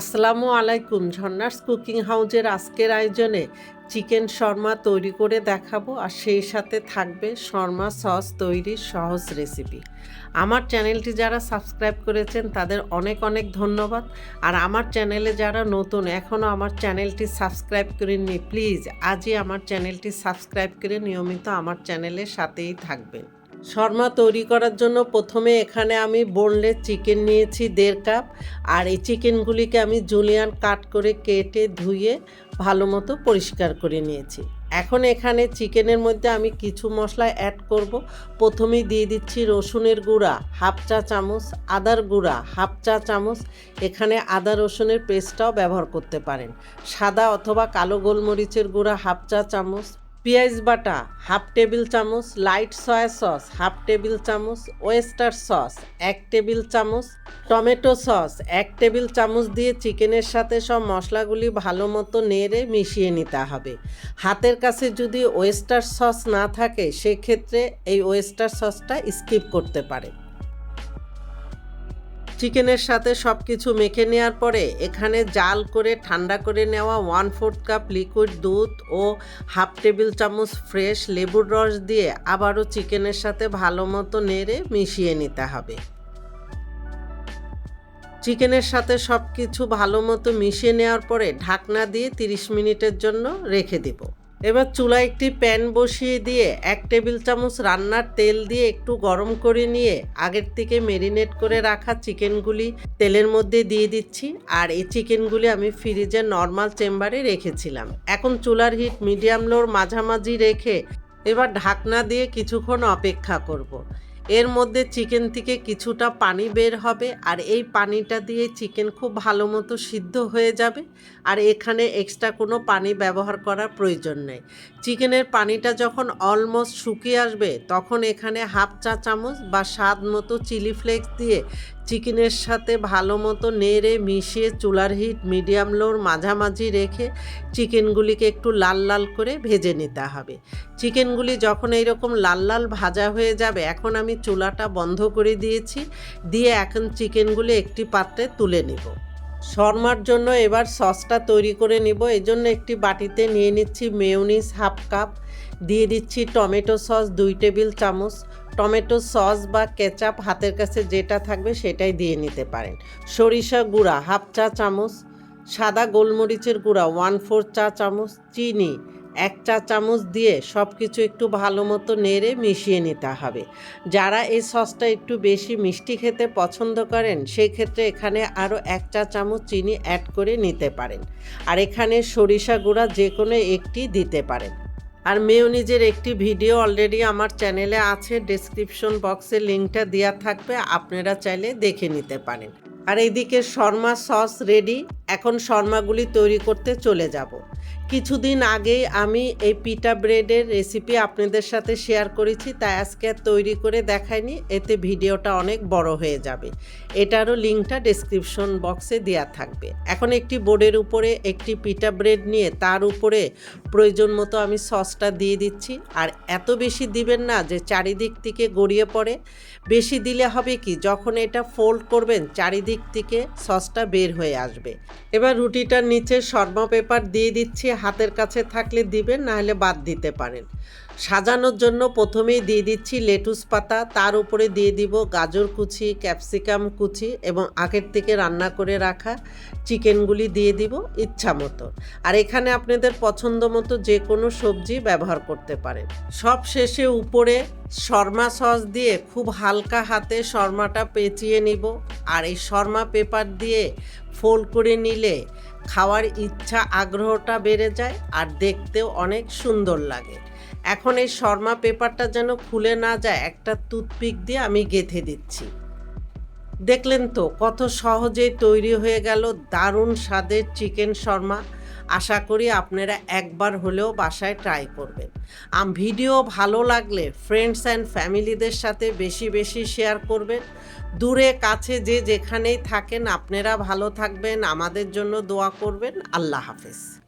আসসালামু আলাইকুম ঝর্ণার্স কুকিং হাউজের আজকের আয়োজনে চিকেন শর্মা তৈরি করে দেখাবো আর সেই সাথে থাকবে শর্মা সস তৈরির সহজ রেসিপি। আমার চ্যানেলটি যারা সাবস্ক্রাইব করেছেন তাদের অনেক অনেক ধন্যবাদ। আর আমার চ্যানেলে যারা নতুন এখনও আমার চ্যানেলটি সাবস্ক্রাইব করেননি, প্লিজ আজই আমার চ্যানেলটি সাবস্ক্রাইব করে নিয়মিত আমার চ্যানেলের সাথেই থাকবেন। শর্মা তৈরি করার জন্য প্রথমে এখানে আমি বোনলেস চিকেন নিয়েছি দেড় কাপ, আর এই চিকেনগুলিকে আমি জুলিয়ান কাট করে কেটে ধুয়ে ভালো মতো পরিষ্কার করে নিয়েছি। এখন এখানে চিকেনের মধ্যে আমি কিছু মশলা অ্যাড করব। প্রথমেই দিয়ে দিচ্ছি রসুনের গুঁড়া, হাফ চা চামচ আদার গুঁড়া, হাফ চা চামচ। এখানে আদা রসুনের পেস্টটাও ব্যবহার করতে পারেন। সাদা অথবা কালো গোলমরিচের গুঁড়া, হাফ চা চামচ পেঁয়াজ বাটা, হাফ টেবিল চামচ light soya sauce, half table চামচ ওয়েস্টার সস, এক টেবিল চামচ টমেটো সস, এক টেবিল চামচ দিয়ে চিকেনের সাথে সব মশলাগুলি ভালো মতো নেড়ে মিশিয়ে নিতে হবে। হাতের কাছে যদি ওয়েস্টার সস না থাকে, সেক্ষেত্রে এই ওয়েস্টার সসটা স্কিপ করতে পারে। চিকেনের সাথে সব কিছু মেখে নেওয়ার পরে এখানে জাল করে, ঠান্ডা করে নেওয়া ওয়ান ফোর্থ কাপ লিকুইড দুধ ও হাফ টেবিল চামচ ফ্রেশ লেবুর রস দিয়ে আবারও চিকেনের সাথে ভালো মতো নেড়ে মিশিয়ে নিতে হবে। চিকেনের সাথে সব কিছু ভালো মতো মিশিয়ে নেওয়ার পরে ঢাকনা দিয়ে 30 মিনিটের জন্য রেখে দেবো। এবার চুলায় একটি প্যান বসিয়ে দিয়ে এক টেবিল চামচ রান্নার তেল দিয়ে একটু গরম করে নিয়ে আগের থেকে মেরিনেট করে রাখা চিকেনগুলি তেলের মধ্যে দিয়ে দিচ্ছি আর এই চিকেনগুলি আমি ফ্রিজে নর্মাল চেম্বারে রেখেছিলাম এখন চুলার হিট মিডিয়াম লোর মাঝামাঝি রেখে এবার ঢাকনা দিয়ে কিছুক্ষণ অপেক্ষা করব। এর মধ্যে চিকেন থেকে কিছুটা পানি বের হবে আর এই পানিটা দিয়ে চিকেন খুব ভালো মতো সিদ্ধ হয়ে যাবে আর এখানে এক্সট্রা কোনো পানি ব্যবহার করার প্রয়োজন নেই। চিকেনের পানিটা যখন অলমোস্ট শুকিয়ে আসবে তখন এখানে হাফ চা চামচ বা স্বাদ মতো চিলি ফ্লেক্স দিয়ে চিকেনের সাথে ভালো মতো নেড়ে মিশিয়ে চুলার হিট মিডিয়াম লোর মাঝামাঝি রেখে চিকেনগুলিকে একটু লাল লাল করে ভেজে নিতে হবে। চিকেনগুলি যখন এইরকম লাল লাল ভাজা হয়ে যাবে, এখন আমি চুলাটা বন্ধ করে দিয়েছি, দিয়ে এখন চিকেনগুলি একটি পাত্রে তুলে নেব। শর্মার জন্য এবার সসটা তৈরি করে নিব। এই জন্য একটি বাটিতে নিয়ে নিচ্ছি মেয়নিস হাফ কাপ, দিয়ে দিচ্ছি টমেটো সস দুই টেবিল চামচ টমেটো সস বা কেচাপ হাতের কাছে যেটা থাকবে সেটাই দিয়ে নিতে পারেন। সরিষা গুঁড়া হাফ চা চামচ, সাদা গোলমরিচের গুঁড়া ওয়ান ফোর চা চামচ, চিনি এক চা চামচ দিয়ে সব কিছু একটু ভালো মতো নেড়ে মিশিয়ে নিতে হবে। যারা এই সসটা একটু বেশি মিষ্টি খেতে পছন্দ করেন সেই ক্ষেত্রে এখানে আরও এক চা চামচ চিনি অ্যাড করে নিতে পারেন। আর এখানে সরিষা গুঁড়া যে কোনো একটি দিতে পারেন। আর মেয়নিজের একটি ভিডিও অলরেডি আমার চ্যানেলে আছে ডেসক্রিপশন বক্সে লিঙ্কটা দেওয়া থাকবে, আপনারা চাইলে দেখে নিতে পারেন। আর এইদিকে শর্মা সস রেডি এখন শর্মাগুলি তৈরি করতে চলে যাব। কিছুদিন আগেই আমি এই পিটা ব্রেডের রেসিপি আপনাদের সাথে শেয়ার করেছি, তাই আজকে তৈরি করে দেখাইনি। এতে ভিডিওটা অনেক বড় হয়ে যাবে। এটারও লিঙ্কটা ডেসক্রিপশন বক্সে দেওয়া থাকবে। এখন একটি বোর্ডের উপরে একটি পিটা ব্রেড নিয়ে তার উপরে প্রয়োজন মতো আমি সসটা দিয়ে দিচ্ছি। আর এত বেশি দিবেন না যে চারিদিক থেকে গড়িয়ে পড়ে। বেশি দিলে হবে কি, যখন এটা ফোল্ড করবেন, চারিদিক থেকে সসটা বের হয়ে আসবে। এবার রুটিটার নিচে শর্মা পেপার দিয়ে দিচ্ছি হাতের কাছে থাকলে দিবেন, নাহলে বাদ দিতে পারেন। সাজানোর জন্য প্রথমেই দিয়ে দিচ্ছি লেটুস পাতা, তার উপরে দিয়ে দিব গাজর কুচি, ক্যাপসিকাম কুচি এবং আগের থেকে রান্না করে রাখা চিকেনগুলি দিয়ে দিব ইচ্ছা মতো। আর এখানে আপনাদের পছন্দ মতো যে কোনো সবজি ব্যবহার করতে পারেন। সব শেষে উপরে শর্মা সস দিয়ে খুব হালকা হাতে শর্মাটা পেঁচিয়ে নিব। আর এই শর্মা পেপার দিয়ে ফোল্ড করে নিলে খাওয়ার ইচ্ছা, আগ্রহটা বেড়ে যায় আর দেখতেও অনেক সুন্দর লাগে। এখন এই শর্মা পেপারটা যেন খুলে না যায়, একটা টুথপিক দিয়ে আমি গেঁথে দিচ্ছি। দেখলেন তো, কত সহজেই তৈরি হয়ে গেল দারুণ স্বাদের চিকেন শর্মা। আশা করি আপনারা একবার হলেও বাসায় ট্রাই করবেন। আম ভিডিও ভালো লাগলে ফ্রেন্ডস অ্যান্ড ফ্যামিলিদের সাথে বেশি বেশি শেয়ার করবেন। দূরে, কাছে, যে যেখানেই থাকেন, আপনারা ভালো থাকবেন। আমাদের জন্য দোয়া করবেন। আল্লাহ হাফেজ।